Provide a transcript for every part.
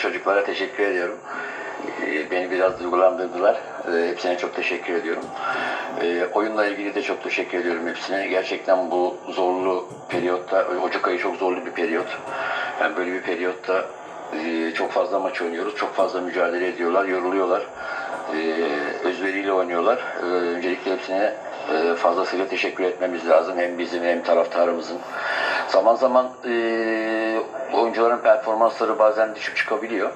çocuklara teşekkür ediyorum. Ee, Beni biraz duygulandırdılar. Ee, Hepsine çok teşekkür ediyorum. Ee, Oyunla ilgili de çok teşekkür ediyorum hepsine. Gerçekten bu zorlu periyotta, Ocak ayı çok zorlu bir periyot. Yani böyle bir periyotta e, çok fazla maç oynuyoruz. Çok fazla mücadele ediyorlar, yoruluyorlar. Özveriyle oynuyorlar. Öncelikle hepsine e, fazlasıyla teşekkür etmemiz lazım. Hem bizim hem taraftarımızın. Zaman zaman e, oyuncuların performansları bazen düşük çıkabiliyor.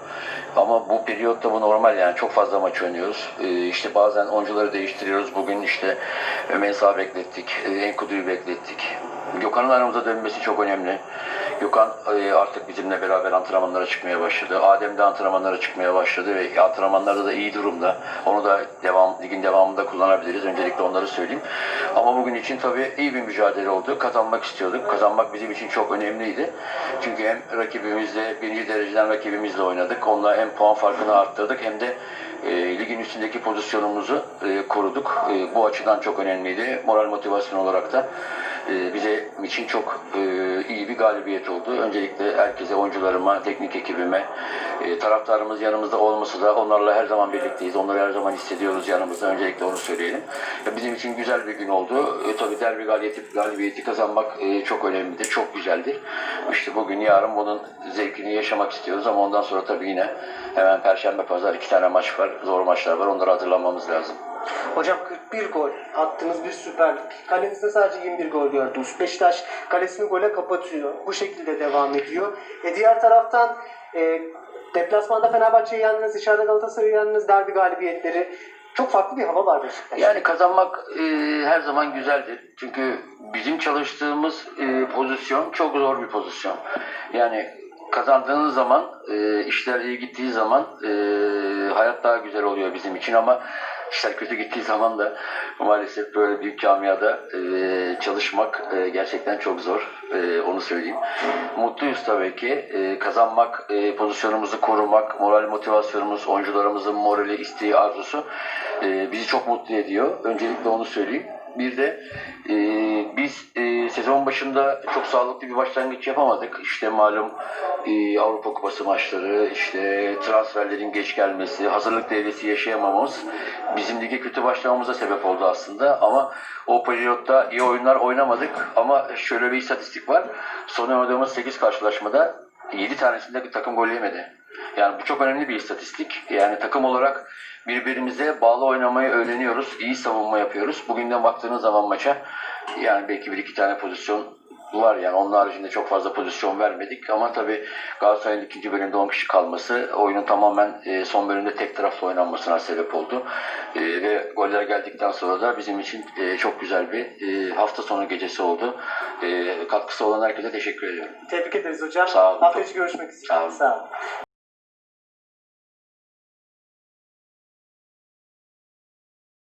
Ama bu periyotta bu normal yani çok fazla maç oynuyoruz. E, işte bazen oyuncuları değiştiriyoruz. Bugün işte Mensah'ı beklettik, e, Enkudu'yu beklettik. Gökhan'ın aramıza dönmesi çok önemli. Gökhan e, artık bizimle beraber antrenmanlara çıkmaya başladı. Adem de antrenmanlara çıkmaya başladı ve antrenmanlarda da iyi durumda. Onu da devam ligin devamında kullanabiliriz. Öncelikle onları söyleyeyim. Ama bugün için tabii iyi bir mücadele oldu. Kazanmak istiyorduk. Kazanmak bizim için çok önemliydi. Çünkü hem rakibimizle, birinci dereceden rakibimizle oynadık. Onunla hem puan farkını arttırdık hem de e, ligin üstündeki pozisyonumuzu e, koruduk. E, bu açıdan çok önemliydi. Moral motivasyon olarak da e, bize için çok e, iyi bir galibiyet oldu. Öncelikle herkese, oyuncularıma, teknik ekibime, e, taraftarımız yanımızda olması da onlarla her zaman birlikteyiz. Onları her zaman hissediyoruz yanımızda. Öncelikle onu söyleyelim. Bizim için güzel bir gün oldu. E, tabii derbi galibiyeti, galibiyeti kazanmak e, çok önemlidir, çok güzeldir. İşte bugün, yarın bunun zevkini yaşamak istiyoruz ama ondan sonra tabii yine hemen Perşembe, Pazar iki tane maç var, zor maçlar var. Onları hatırlamamız lazım. Hocam 41 gol attınız bir Süper Lig. Kalenizde sadece 21 gol gördünüz. Beşiktaş kalesini gole kapatıyor. Bu şekilde devam ediyor. E diğer taraftan e, deplasmanda Fenerbahçe'yi yendiniz, içeride Galatasaray'ı yendiniz, derbi galibiyetleri. Çok farklı bir hava var Beşiktaş'ta. Yani kazanmak e, her zaman güzeldir. Çünkü bizim çalıştığımız e, pozisyon çok zor bir pozisyon. Yani kazandığınız zaman, e, işler iyi gittiği zaman e, hayat daha güzel oluyor bizim için ama işler kötü gittiği zaman da maalesef böyle büyük camiada e, çalışmak e, gerçekten çok zor. E, onu söyleyeyim. Mutluyuz tabii ki. E, kazanmak, e, pozisyonumuzu korumak, moral motivasyonumuz, oyuncularımızın morali, isteği, arzusu e, bizi çok mutlu ediyor. Öncelikle onu söyleyeyim. Bir de e, biz e, sezon başında çok sağlıklı bir başlangıç yapamadık. İşte malum e, Avrupa Kupası maçları, işte transferlerin geç gelmesi, hazırlık devresi yaşayamamamız bizim lige kötü başlamamıza sebep oldu aslında. Ama o periyotta iyi oyunlar oynamadık. Ama şöyle bir istatistik var. Son oynadığımız 8 karşılaşmada 7 tanesinde bir takım gol yemedi. Yani bu çok önemli bir istatistik. Yani takım olarak birbirimize bağlı oynamayı öğreniyoruz. İyi savunma yapıyoruz. Bugünden baktığınız zaman maça yani belki bir iki tane pozisyon var yani onun haricinde çok fazla pozisyon vermedik ama tabii Galatasaray'ın ikinci bölümde 10 kişi kalması oyunun tamamen e, son bölümde tek taraflı oynanmasına sebep oldu. E, ve goller geldikten sonra da bizim için e, çok güzel bir e, hafta sonu gecesi oldu. E, katkısı olan herkese teşekkür ediyorum. Tebrik ederiz hocam. Sağ olun. Hafta içi görüşmek üzere. Sağ olun. Sağ olun.